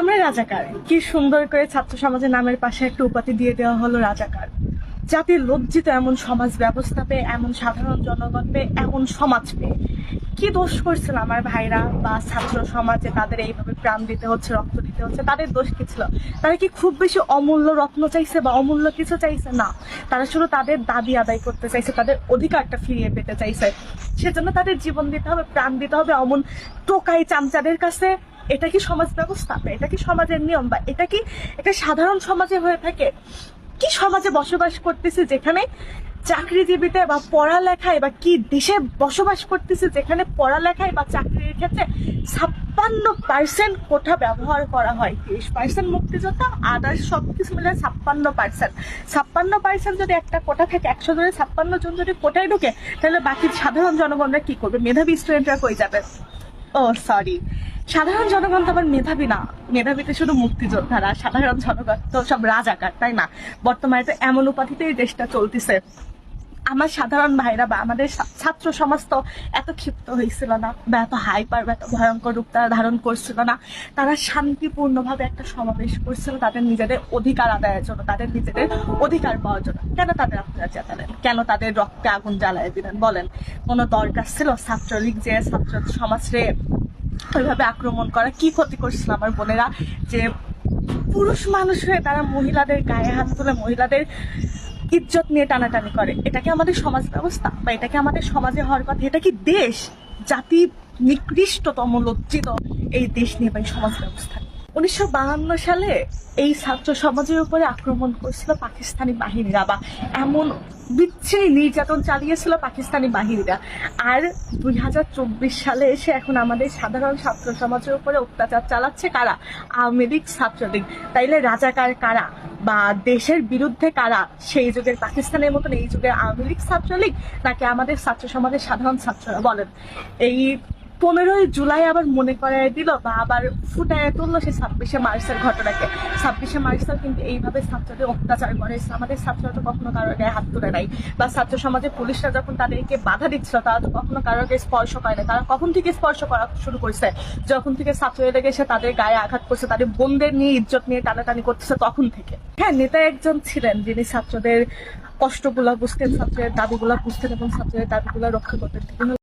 আমরা রাজাকার। কি সুন্দর করে ছাত্র সমাজের নামের পাশে একটা উপাধি দিয়ে দেওয়া হলো রাজাকার। জাতি লজ্জিত এমন সমাজ ব্যবস্থা পেয়ে, এমন সাধারণ জনগণ পেয়ে, এমন সমাজ পেয়ে। কি দোষ করছিল আমার ভাইরা বা ছাত্র সমাজে তাদের এইভাবে প্রাণ দিতে হচ্ছে, রক্ত দিতে হচ্ছে? তাদের দোষ কি ছিল? তারা কি খুব বেশি অমূল্য রত্ন চাইছে বা অমূল্য কিছু চাইছে? না। তারা শুধু তাদের দাবি আদায় করতে চাইছে, তাদের অধিকারটা ফিরিয়ে পেতে চাইছে। সেজন্য তাদের জীবন দিতে হবে, প্রাণ দিতে হবে, অমন টোকাই চামচাদের কাছে এটা কি সমাজ ব্যবস্থা? বা এটা কি সমাজের নিয়ম? বা এটা কি একটা সাধারণ সমাজে হয়ে থাকে? কি সমাজে বসবাস করতেছে যেখানে চাকরিজীবীতে বা পড়ালেখায় বা কি দেশে বসবাস করতেছে যেখানে পড়ালেখায় বা চাকরির ক্ষেত্রে ছাপ্পান্ন পার্সেন্ট কোঠা ব্যবহার করা হয়? তিরিশ পার্সেন্ট মুক্তিযোদ্ধা, আদার্স সব কিছু মিলে ছাপ্পান্ন পার্সেন্ট ছাপ্পান্ন পার্সেন্ট যদি একটা কোটা থেকে একশো জনে ছাপ্পান্ন জন যদি কোটায় ঢুকে, তাহলে বাকি সাধারণ জনগণরা কি করবে? মেধাবী স্টুডেন্টরা কই যাবে? ও সরি সাধারণ জনগণ তো আবার মেধাবী না। মেধাবীতে শুধু মুক্তিযোদ্ধারা, সাধারণ জনগণ তো সব রাজাকার, তাই না? বর্তমানে তো এমন উপাধিতেই দেশটা চলতেছে। আমার সাধারণ ভাইরা বা আমাদের ছাত্র সমাজ তো এত ক্ষিপ্ত হয়েছিল না বা এত হাইপার বা এত ভয়ঙ্কর রূপ তারা ধারণ করছিল না। তারা শান্তিপূর্ণভাবে একটা সমাবেশ করছিল তাদের নিজেদের অধিকার আদায়ের জন্য, তাদের নিজেদের অধিকার পাওয়ার জন্য। কেন তাদের আপনারা চেতালেন কেন তাদের রক্তে আগুন জ্বালায় দিলেন? বলেন, কোনো দরকার ছিল? ছাত্রলীগ যে, ছাত্র সমাজরে ওইভাবে আক্রমণ করা, কি ক্ষতি করছিল আমার বোনেরা? যে পুরুষ মানুষ হয়ে তারা মহিলাদের গায়ে হাত তুলে মহিলাদের ইজ্জত নিয়ে টানাটানি করে। এটা কি আমাদের সমাজ ব্যবস্থা? বা এটা কি আমাদের সমাজে হওয়ার কথা? এটা কি দেশ? জাতি নিকৃষ্টতম, লজ্জিত এই দেশ নিয়ে বা এই সমাজ ব্যবস্থা উনিশশো সালে এই ছাত্র সমাজের উপরে আক্রমণ করেছিল পাকিস্তানি বাহিনীরা বা এমন বিচ্ছিরি নির্যাতন চালিয়েছিল পাকিস্তানি বাহিনীরা। আর দুই হাজার চব্বিশ সালে এসে এখন আমাদের সাধারণ ছাত্র সমাজের উপরে অত্যাচার চালাচ্ছে কারা? আওয়ামী লীগ ছাত্রলীগ। তাইলে রাজাকার কারা? বা দেশের বিরুদ্ধে কারা? সেই যুগের পাকিস্তানের মতন এই যুগের আওয়ামী লীগ ছাত্রলীগ? নাকি আমাদের ছাত্র সমাজের সাধারণ ছাত্ররা বলেন? এই পনেরোই জুলাই আবার মনে করায় দিল, বা আবার ফুটায় তুললো সেই ছাব্বিশে মার্চের ঘটনাকে। ছাব্বিশে মার্চেও কিন্তু এইভাবে ছাত্রদের অত্যাচার করে। আমাদের ছাত্ররা তো কখনো কারোর গায়ে হাত তুলে নাই। বা ছাত্র সমাজে পুলিশরা যখন তাদেরকে বাধা দিচ্ছিল, তারা তো কখনো গায়ে স্পর্শ করে না তারা কখন থেকে স্পর্শ করা শুরু করছে? যখন থেকে ছাত্রদের এসে তাদের গায়ে আঘাত করছে, তাদের বোনদের নিয়ে ইজ্জত নিয়ে টানাটানি করতেছে, তখন থেকে। হ্যাঁ নেতা একজন ছিলেন যিনি ছাত্রদের কষ্টগুলা বুঝতেন, ছাত্রের দাবিগুলা বুঝতেন এবং ছাত্রের দাবিগুলা রক্ষা করতেন। তিনি